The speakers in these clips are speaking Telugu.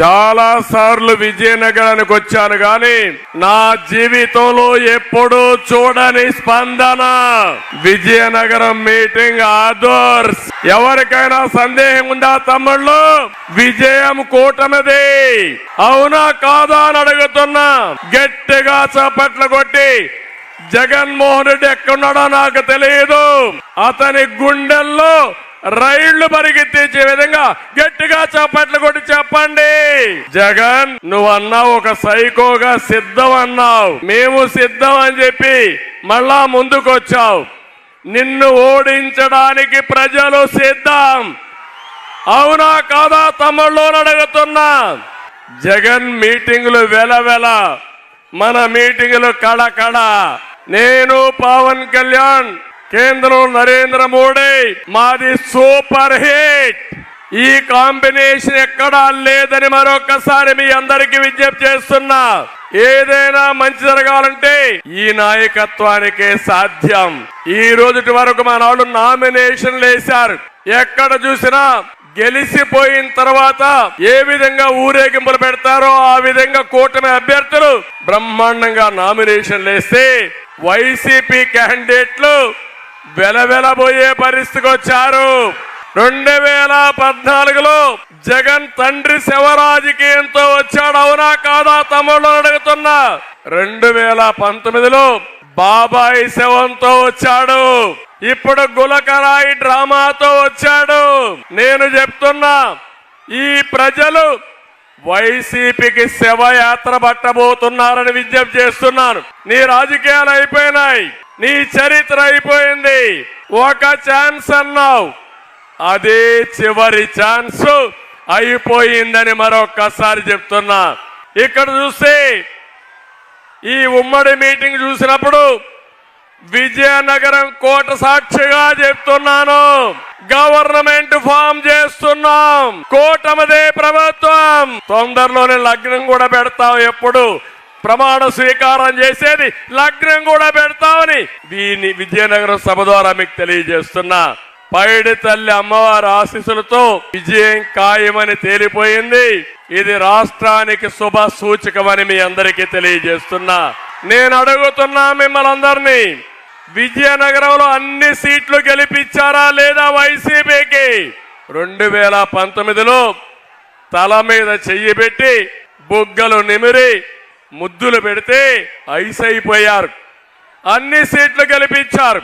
చాలా సార్లు విజయనగరానికి వచ్చాను గాని నా జీవితంలో ఎప్పుడూ చూడని స్పందన. విజయనగరం మీటింగ్ ఆదర్స్. ఎవరికైనా సందేహం ఉందా తమ్ముళ్ళు? విజయం కూటమిది. అవునా కాదా అని అడుగుతున్నా. గట్టిగా చప్పట్లు కొట్టి జగన్మోహన్ రెడ్డి ఎక్కడున్నాడో నాకు తెలియదు అతని గుండెల్లో రైళ్ళు పరిగెత్తించే విధంగా గట్టిగా చప్పట్లు కొట్టి చెప్పండి. జగన్ నువ్వు అన్నావు ఒక సైకోగా సిద్ధం అన్నావు మేము సిద్ధం అని చెప్పి మళ్ళా ముందుకొచ్చావు. నిన్ను ఓడించడానికి ప్రజలు సిద్ధం. అవునా కాదా తమ్ముళ్ళు అడుగుతున్నా. జగన్ మీటింగులు వెలవెల మన మీటింగులు కళ. నేను పవన్ కళ్యాణ్ కేంద్రం నరేంద్ర మోడీ. మాది సూపర్ హిట్. ఈ కాంబినేషన్ ఎక్కడా లేదని మరొకసారి మీ అందరికి విజ్ఞప్తి చేస్తున్నా. ఏదైనా మంచి జరగాలంటే ఈ నాయకత్వానికే సాధ్యం. ఈ రోజుటి వరకు మన వాళ్ళు నామినేషన్లు వేశారు. ఎక్కడ చూసినా గెలిచిపోయిన తర్వాత ఏ విధంగా ఊరేగింపులు పెడతారో ఆ విధంగా కూటమి అభ్యర్థులు బ్రహ్మాండంగా నామినేషన్లు వేస్తే వైసీపీ క్యాండిడేట్లు వెలవెలబోయే పరిస్థితికి వచ్చారు. రెండు వేల పద్నాలుగులో జగన్ తండ్రి శివరాజకీయంతో వచ్చాడు. అవునా కాదా తమ్ముళ్ళు అడుగుతున్నా. రెండు వేల పంతొమ్మిదిలో బాబాయి శవంతో వచ్చాడు. ఇప్పుడు గులకరాయి డ్రామాతో వచ్చాడు. నేను చెప్తున్నా ఈ ప్రజలు వైసీపీకి శవయాత్ర పట్టబోతున్నారని విజ్ఞప్తి చేస్తున్నాను. నీ రాజకీయాలు అయిపోయినాయి. నీ చరిత్ర అయిపోయింది. ఒక ఛాన్స్ అన్నావు. అదే చివరి ఛాన్స్ అయిపోయిందని మరొక్కసారి చెప్తున్నా. ఇక్కడ చూస్తే ఈ ఉమ్మడి మీటింగ్ చూసినప్పుడు విజయనగరం కోట సాక్షిగా చెప్తున్నాను. గవర్నమెంట్ ఫామ్ చేస్తున్నాం. కోటమదే ప్రభుత్వం. తొందరలోనే లగ్నం కూడా పెడతాం ఎప్పుడు? ప్రమాణ స్వీకారం చేసేది లగ్నం కూడా పెడతామని దీన్ని విజయనగరం సభ ద్వారా మీకు తెలియజేస్తున్నా. పైడి తల్లి అమ్మవారి ఆశీస్సులతో విజయం ఖాయమని తేలిపోయింది. ఇది రాష్ట్రానికి శుభ సూచకమని మీ అందరికీ తెలియజేస్తున్నా. నేను అడుగుతున్నా మిమ్మల్ని అందరినీ విజయనగరంలో అన్ని సీట్లు గెలిపించారా లేదా వైసీపీకి? రెండు వేల పంతొమ్మిదిలో తల మీద చెయ్యి పెట్టి బుగ్గలు నిమిరి ముద్దులు పెడితే ఐస్ అయిపోయారు. అన్ని సీట్లు గెలిపించారు.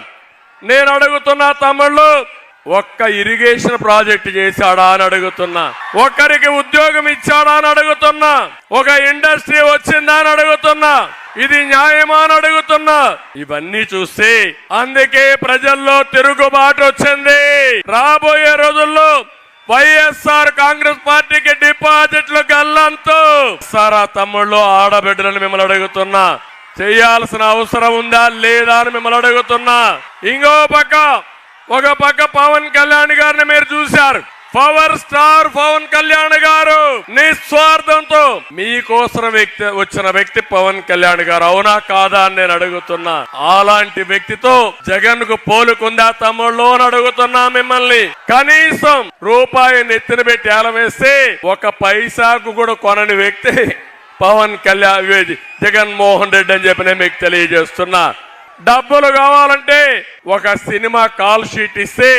నేను అడుగుతున్నా తమ్ముళ్ళు ఒక్క ఇరిగేషన్ ప్రాజెక్ట్ చేశాడా అని అడుగుతున్నా. ఒక్కరికి ఉద్యోగం ఇచ్చాడా అని అడుగుతున్నా. ఒక ఇండస్ట్రీ వచ్చిందా అని అడుగుతున్నా. ఇది న్యాయమా అని అడుగుతున్నా. ఇవన్నీ చూస్తే అందుకే ప్రజల్లో తిరుగుబాటు వచ్చింది. రాబోయే రోజుల్లో వైఎస్ఆర్ కాంగ్రెస్ పార్టీకి డిపాజిట్లు గల్లంతో. సారా తమ్ముళ్ళు ఆడబిడ్డలను మిమ్మల్ని అడుగుతున్నా. చేయాల్సిన అవసరం ఉందా లేదా అని మిమ్మల్ని అడుగుతున్నా. ఇంకో పక్క ఒక పక్క పవన్ కళ్యాణ్ గారిని మీరు చూశారు. పవర్ స్టార్ పవన్ కళ్యాణ్ గారు నిస్వార్థంతో మీకోసం వ్యక్తి వచ్చిన వ్యక్తి పవన్ కళ్యాణ్ గారు. అవునా కాదా అని నేను అడుగుతున్నా. అలాంటి వ్యక్తితో జగన్కు పోలుకుందా తమ్ముళ్ళు అని అడుగుతున్నా మిమ్మల్ని. కనీసం రూపాయి నెత్తిన పెట్టి ఏలవేస్తే ఒక పైసాకు కూడా కొనని వ్యక్తి పవన్ కళ్యాణ్ జగన్మోహన్ రెడ్డి అని చెప్పి నేను మీకు తెలియజేస్తున్నా. డబ్బులు కావాలంటే ఒక సినిమా కాల్ షీట్ ఇస్తే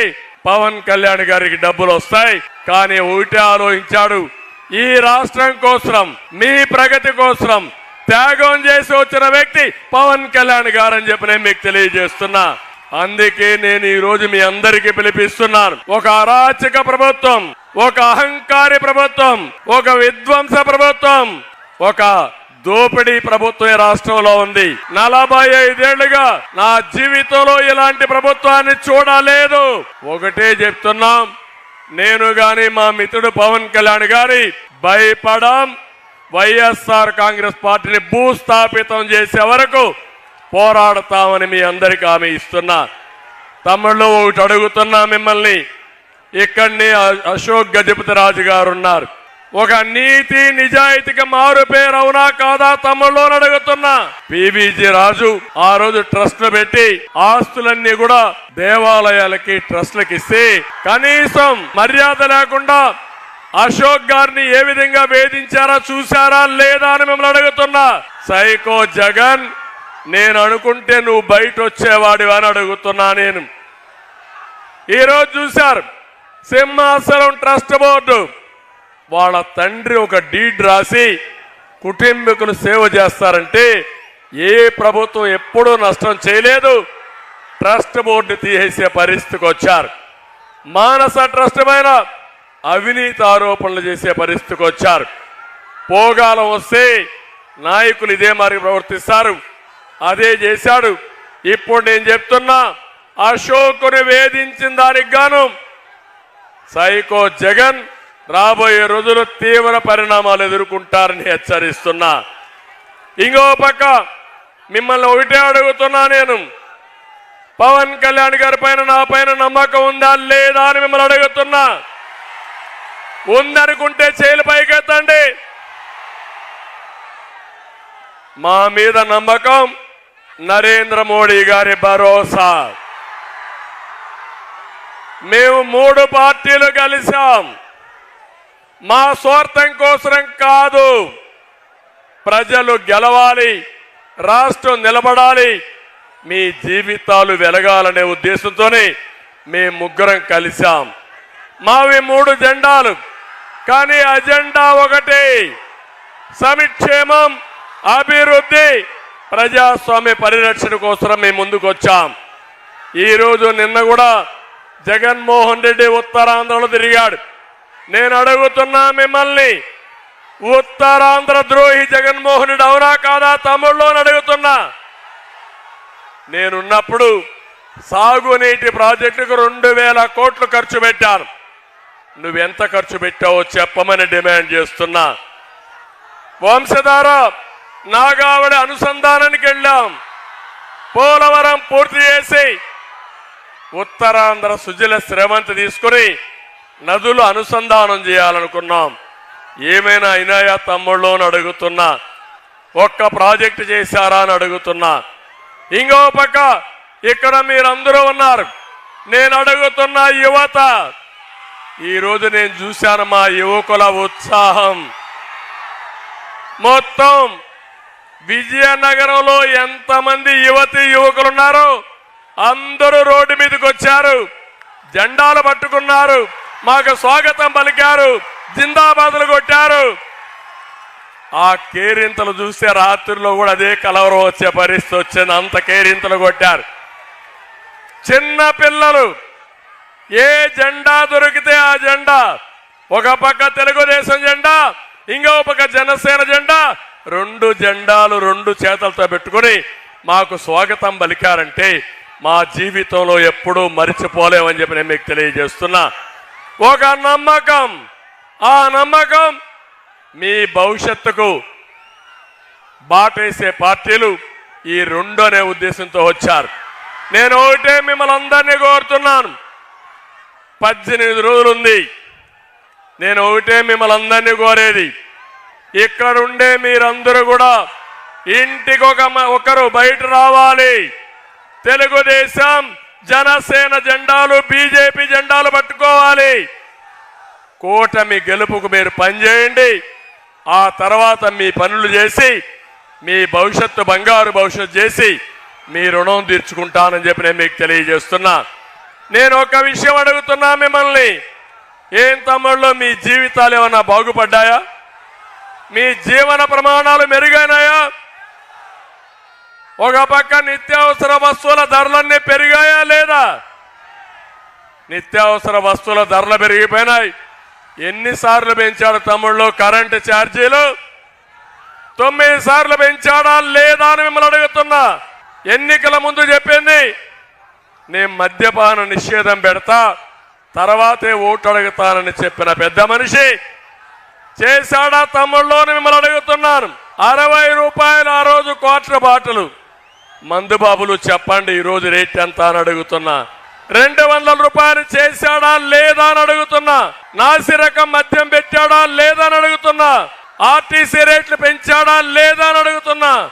పవన్ కళ్యాణ్ గారికి డబ్బులు వస్తాయి. కానీ ఒకటే ఆలోచించాడు. ఈ రాష్ట్రం కోసం మీ ప్రగతి కోసం త్యాగం చేసి వచ్చిన వ్యక్తి పవన్ కళ్యాణ్ గారు అని చెప్పి నేను మీకు తెలియజేస్తున్నా. అందుకే నేను ఈ రోజు మీ అందరికీ పిలిపిస్తున్నాను. ఒక అరాచక ప్రభుత్వం ఒక అహంకారి ప్రభుత్వం ఒక విధ్వంస ప్రభుత్వం ఒక దోపిడీ ప్రభుత్వం ఈ రాష్ట్రంలో ఉంది. నలభై ఐదేళ్ళుగా నా జీవితంలో ఇలాంటి ప్రభుత్వాన్ని చూడలేదు. ఒకటే చెప్తున్నాం నేను గాని మా మిత్రుడు పవన్ కళ్యాణ్ గారి భయపడం వైఎస్ఆర్ కాంగ్రెస్ పార్టీని భూస్థాపితం చేసే వరకు పోరాడతామని మీ అందరికి హామీ ఇస్తున్నా. తమ్ముళ్ళు ఒకటి అడుగుతున్నా మిమ్మల్ని. ఇక్కడనే అశోక్ గజపతి రాజు గారు ఉన్నారు. ఒక నీతి నిజాయితీకి మారు పేరు అవునా కాదా తమ్ముళ్ళు అడుగుతున్నా. పివిజి రాజు ఆ రోజు ట్రస్ట్లు పెట్టి ఆస్తులన్నీ కూడా దేవాలయాలకి ట్రస్ట్లకి ఇస్తే కనీసం మర్యాద లేకుండా అశోక్ గారిని ఏ విధంగా వేధించారా చూసారా లేదా అని మిమ్మల్ని అడుగుతున్నా. సైకో జగన్ నేను అనుకుంటే నువ్వు బయట వచ్చేవాడివి అని అడుగుతున్నా నేను. ఈరోజు చూశారు. సింహాసనం ట్రస్ట్ బోర్డు. వాళ్ళ తండ్రి ఒక డీడ్ రాసి కుటుంబీకులు సేవ చేస్తారంటే ఏ ప్రభుత్వం ఎప్పుడూ నష్టం చేయలేదు. ట్రస్ట్ బోర్డు తీసేసే పరిస్థితికి వచ్చారు. మానస ట్రస్ట్ పైన అవినీతి ఆరోపణలు చేసే పరిస్థితికి వచ్చారు. పోగాలం వస్తే నాయకులు ఇదే మరి ప్రవర్తిస్తారు. అదే చేశాడు. ఇప్పుడు నేను చెప్తున్నా అశోకుని వేధించిన దానికి గాను సైకో జగన్ రాబోయే రోజులు తీవ్ర పరిణామాలు ఎదుర్కొంటారని హెచ్చరిస్తున్నా. ఇంకో పక్క మిమ్మల్ని ఒకటే అడుగుతున్నా నేను. పవన్ కళ్యాణ్ గారి పైన నా పైన నమ్మకం ఉందా లేదా అని మిమ్మల్ని అడుగుతున్నా. ఉందనుకుంటే చేలు పైకెత్తండి. మా మీద నమ్మకం నరేంద్ర మోడీ గారి భరోసా. మేము మూడు పార్టీలు కలిసాం మా స్వార్థం కోసరం కాదు. ప్రజలు గెలవాలి రాష్ట్రం నిలబడాలి. మీ జీవితాలు వెలగాలనే ఉద్దేశంతోనే మేము ముగ్గురం కలిశాం. మావి మూడు జెండాలు కానీ అజెండా ఒకటే. సమిక్షేమం అభివృద్ధి ప్రజాస్వామ్య పరిరక్షణ కోసం మేము ముందుకు వచ్చాం ఈరోజు నిన్న కూడా జగన్మోహన్ రెడ్డి ఉత్తరాంధ్రలో తిరిగాడు. నేను అడుగుతున్నా మిమ్మల్ని ఉత్తరాంధ్ర ద్రోహి జగన్మోహన్ అవునా కాదా తమ్ముళ్ళు అని అడుగుతున్నా. నేనున్నప్పుడు సాగునీటి ప్రాజెక్టుకు రెండు వేల కోట్లు ఖర్చు పెట్టాను. నువ్వెంత ఖర్చు పెట్టావో చెప్పమని డిమాండ్ చేస్తున్నా. వంశధార నాగావళి అనుసంధానానికి వెళ్ళాం. పోలవరం పూర్తి చేసి ఉత్తరాంధ్ర సుజల శ్రవంతి తీసుకుని నదులు అనుసంధానం చేయాలనుకున్నాం. ఏమైనా అయినాయా తమ్ముళ్ళు అని అడుగుతున్నా. ఒక్క ప్రాజెక్ట్ చేశారా అని అడుగుతున్నా. ఇంకో పక్క ఇక్కడ మీరందరూ ఉన్నారు. నేను అడుగుతున్న యువత ఈరోజు నేను చూశాను మా యువకుల ఉత్సాహం. మొత్తం విజయనగరంలో ఎంతమంది యువతి యువకులు ఉన్నారో అందరూ రోడ్డు మీదకి వచ్చారు. జెండాలు పట్టుకున్నారు. మాకు స్వాగతం పలికారు జిందాబాదులు కొట్టారు. ఆ కేరింతలు చూస్తే రాత్రిలో కూడా అదే కలవరం వచ్చే పరిస్థితి వచ్చింది. అంత కేరింతలు కొట్టారు. చిన్న పిల్లలు ఏ జెండా దొరికితే ఆ జెండా? ఒక పక్క తెలుగుదేశం జెండా ఇంకో పక్క జనసేన జెండా. రెండు జెండాలు రెండు చేతులతో పెట్టుకొని మాకు స్వాగతం పలికారంటే మా జీవితంలో ఎప్పుడూ మరిచిపోలేమని చెప్పి నేను మీకు తెలియజేస్తున్నా. ఒక నమ్మకం. ఆ నమ్మకం మీ భవిష్యత్తుకు బాటేసే పార్టీలు ఈ రెండు అనే ఉద్దేశంతో వచ్చారు. నేను ఒకటే మిమ్మల్ని అందరినీ కోరుతున్నాను. పద్దెనిమిది రోజులుంది నేను ఒకటే మిమ్మల్ని అందరినీ కోరేది. ఇక్కడ ఉండే మీరందరూ కూడా ఇంటికి ఒక మ- ఒకరు బయట రావాలి. తెలుగుదేశం జనసేన జెండాలు బీజేపీ జెండాలు పట్టుకోవాలి. కూటమి గెలుపుకు మీరు పనిచేయండి. ఆ తర్వాత మీ పనులు చేసి మీ భవిష్యత్తు బంగారు భవిష్యత్తు చేసి మీ రుణం తీర్చుకుంటానని చెప్పి నేను మీకు తెలియజేస్తున్నా. నేను ఒక విషయం అడుగుతున్నా మిమ్మల్ని. ఏం తమ్ముళ్ళు మీ జీవితాలు ఏమన్నా బాగుపడ్డాయా? మీ జీవన ప్రమాణాలు మెరుగైనాయా? ఒక పక్క నిత్యావసర వస్తువుల ధరలన్నీ పెరిగాయా లేదా? నిత్యావసర వస్తువుల ధరలు పెరిగిపోయినాయి. ఎన్నిసార్లు పెంచాడు తమ్ముళ్ళు కరెంటు ఛార్జీలు? తొమ్మిది సార్లు పెంచాడా లేదా అని మిమ్మల్ని అడుగుతున్నా. ఎన్నికల ముందు చెప్పింది నేను మద్యపాన నిషేధం పెడతా తర్వాతే ఓటు అడుగుతానని చెప్పిన పెద్ద మనిషి చేశాడా తమ్ముళ్ళు అని మిమ్మల్ని అడుగుతున్నాను అరవై రూపాయలు ఆ రోజు క్వార్టర్ బాటలు. మందుబాబులు చెప్పండి ఈరోజు రేట్ ఎంత అని అడుగుతున్నా. రెండు వందల రూపాయలు చేశాడా లేదా అని అడుగుతున్నా. నాసిరకం మద్యం పెట్టాడా లేదా అని అడుగుతున్నా. ఆర్టీసీ రేట్లు పెంచాడా లేదా అని అడుగుతున్నా.